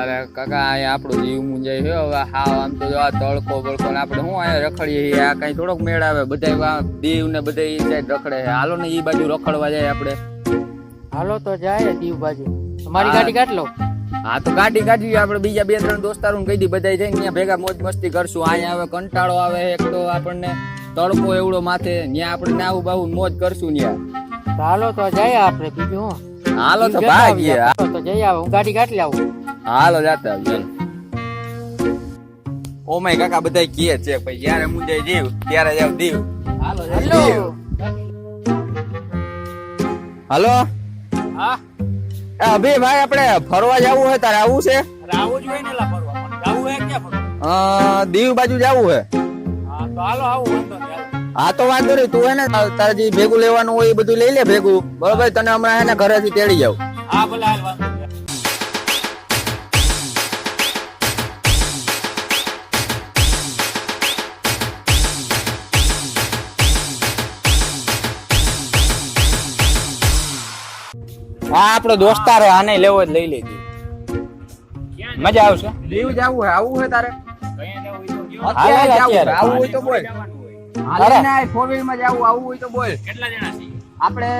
અરે કાકા અહીંયા આપણું જીવ મુંજાઈ છે હવે હાવ આમ તો આ તડકો બળકો ને આપણે શું અહીંયા રખડીએ આ કઈ થોડોક મેળ આવે? બધા દીવ ને બધા એ સાઈડ રખડે હાલો ને એ બાજુ રખડવા જાય આપણે. હાલો તો જાય દીવ બાજુ. તમારી ગાડી કાઢ લો. હા તો ગાડી કાઢી આપણે. બીજા બે ત્રણ દોસ્તારો કહી દી બધા જઈને ત્યાં ભેગા મોજ મસ્તી કરશું. અહીંયા આવે કંટાળો આવે એક તો આપણને. તડકો એવડો માથે ત્યાં આપણે નાવું બાવું મોજ કરશું ત્યાં. હાલો તો જાય આપણે બીજું હાલો તો ભાગીએ. હાલો તો જઈએ આવે હું ગાડી કાઢી લાવું. હાલો જાતા ચાલો ઓ માય કાકા બધા કહે છે. ભાઈ જ્યારે મુંજાય જીવ ત્યારે જાવ દીવ. હાલો હાલો. હાલો? હા. અભી ભાઈ આપણે ફરવા જવું હે તારે આવું છે? આવું જોઈએ ને લા ફરવા. પણ જાવું હે કે ફરવા? અ, દીવ બાજુ જવું છે હા તો હાલો આવું હા તો વાંધો નહીં. તું હે ને તારે જે ભેગું લેવાનું હોય એ બધું લઈ લે ભેગું. બરોબર? તને હમણાં હે ને ઘરેથી તેડી જાવ હા ભલે હાલ વાંધો હા આપણો દોસ્તાર આને લેવો જ લઈ લેજે. મજા આવશે? દીવ જવું હે આવું હે તારે? અત્યારે જવું. આવું હોય તો બોલ. અરે ના ફોર વ્હીલમાં જવું આવું હોય તો બોલ. કેટલા જણા છીએ આપણે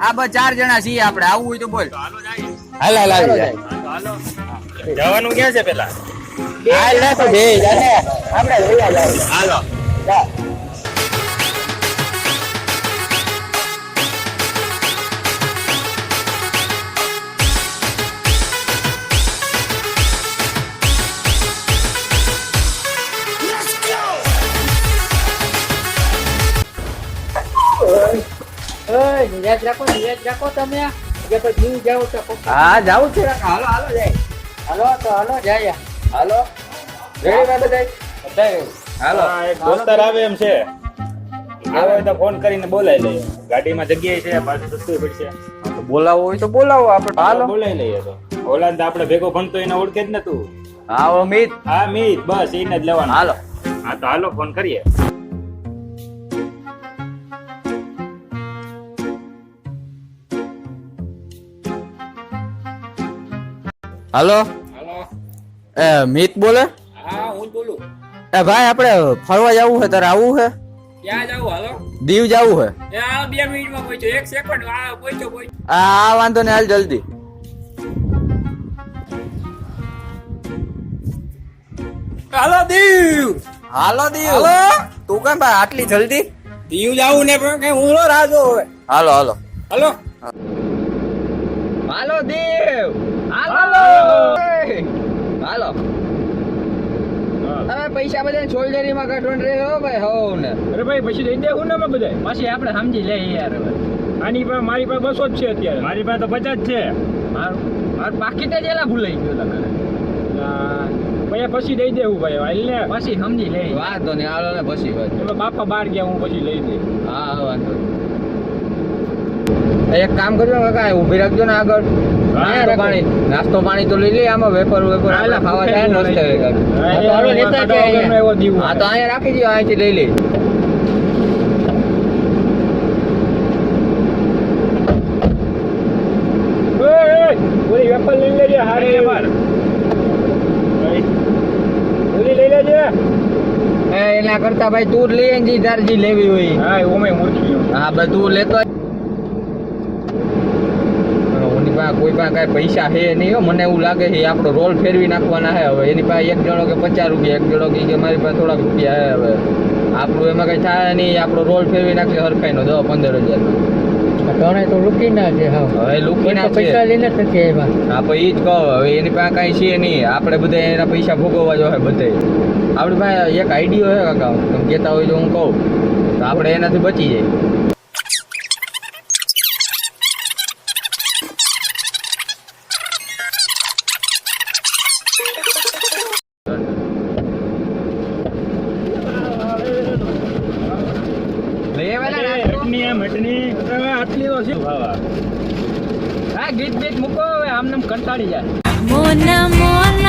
આ બસ ચાર જણા છીએ આપણે આવું હોય તો બોલ. હાલો જાય હાલ હાલ આવી જાય. હાલો જવાનું ક્યાં છે પેલા? હાલ ના તો બે જાને આપણે લઈ જાવ હાલો નિરાજ રાખો નિરાજ રાખો તમે. જે કોઈ જીવ જાવ તો હા જાવું છે. હાલો હાલો જાય. હાલો તો હાલો જાય. હાલો. રેડી બધા હાલો. એક દોસ્તાર આવે એમ છે. આવે તો ફોન કરીને બોલાવી લઈએ. ગાડીમાં જગ્યાએ છે પાછું સસ્તું પડશે. તો બોલાવો હોય તો બોલાવો આપણે. હાલો. બોલાવી લઈએ તો. ઓલા આપણે ભેગો ભણતો એને ઓળખે જ ને તું હા અમિત હા મિત. બસ એને જ લેવાનું. હાલો. હા તો હાલો ફોન કરીએ. હાલો? હાલો. એ મિત બોલે? હા હું જ બોલું. એ ભાઈ આપણે ફરવા જવું છે તારે આવું છે? ક્યાં જવું હાલો? દીવ જવું છે? આ બે મિનિટમાં પહોંચ્યો. એક સેકન્ડ આ પહોંચ્યો પહોંચ્યો. આ વાંધો ને હાલ જલ્દી. હાલો દીવ! હાલો દીવ. તું કેમ ભાઈ આટલી જલ્દી? દીવ જાવું ને પણ કઈ હું રાજો હવે હાલો હાલો. હાલો? હાલો દીવ હાલો હાલો હવે પૈસા બધા સોલ્જરી માં કાઢવાનું હો ભાઈ હો ને. અરે ભાઈ પછી દઈ દેવું ને અમે બધા પછી આપણે સમજી લે યાર આની પાસે મારી પાસે બસો જ છે અત્યારે. મારી પાસે તો પચાસ છે. મારું બાકી પાકીટ જ એલા ભૂલાઈ ગયો તમે પછી દઈ દેવું ભાઈ હાલ ને. પછી સમજી લે. વાંધો નહીં હાલો ને પછી બાપા બહાર ગયા હું પછી લઈ દઈ હા હા વાંધો નહીં. એક કામ કરજો કાકા ઊભી રાખજો ને આગળ. નાસ્તો પાણી નાસ્તો પાણી તો લઈ લે આમાં વેપર વેપર આલા ખાવા જાય ને રસ્તે હા, તો અહીંયા. રાખી દો અહીંથી લઈ ઓલી વેપર લઈ લેજે હારી વેપર ઓલી લઈ લેજે. એ એના કરતા ભાઈ તું લઈ જી તારજી લેવી હોય. હા ઓમે મૂર્ખી. હા બધું લેતો. ઓની પાસે કોઈ પાસે કાંઈ પૈસા હે નહીં હો. મને એવું લાગે છે આપણો રોલ ફેરવી નાખવાના હે હવે. એની પાસે એક જણો કે પચાસ રૂપિયા એક જણો કે મારી પાસે થોડાક રૂપિયા હે હવે. આપણું એમાં કઈ થાય નહીં. આપણો રોલ ફેરવી નાખશે હરખાઈનો. દસ પંદર હજાર. ઘણા તો લૂકી ના છે હા. હવે લુકી ના છે. લઈને થશે એમાં. હા પણ ઈ જ કહો. હવે એની પાસે કાંઈ છે નહીં. આપણે બધા એના પૈસા ભોગવવા જોઈએ બધે આપણી પાસે એક આઈડિયો છે કાકા. તમે કહેતા હોય તો હું કહું. તો આપણે એનાથી બચી જાય. આટલી તો છે ભાવા હા ગીત બીત મૂકો હવે આમ નામ કંટાળી જાય. મોના મોના મોના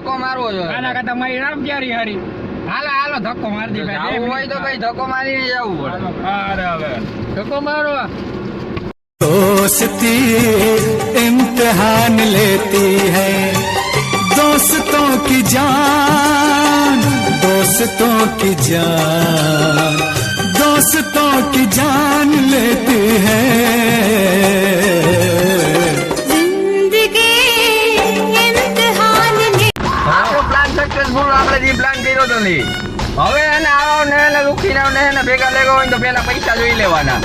ધક્કો મારવો જોઈએ. આના કરતા મારી રામ ક્યારે હરી? હાલો હાલો ધક્કો મારી દે ભાઈ હોય તો ભાઈ ધક્કો મારીને જવું પડે. અરે હવે. ધક્કો મારો. दोस्ती इम्तिहान लेती है दोस्तों की जान दोस्तों की जान दोस्तों की जान लेती है પ્લાન આપણે જે પ્લાન કર્યો તો નહીં હવે એને આવો ને એને રૂખીને ને ભેગા લેગો હોય તો પેલા પૈસા જોઈ લેવાના.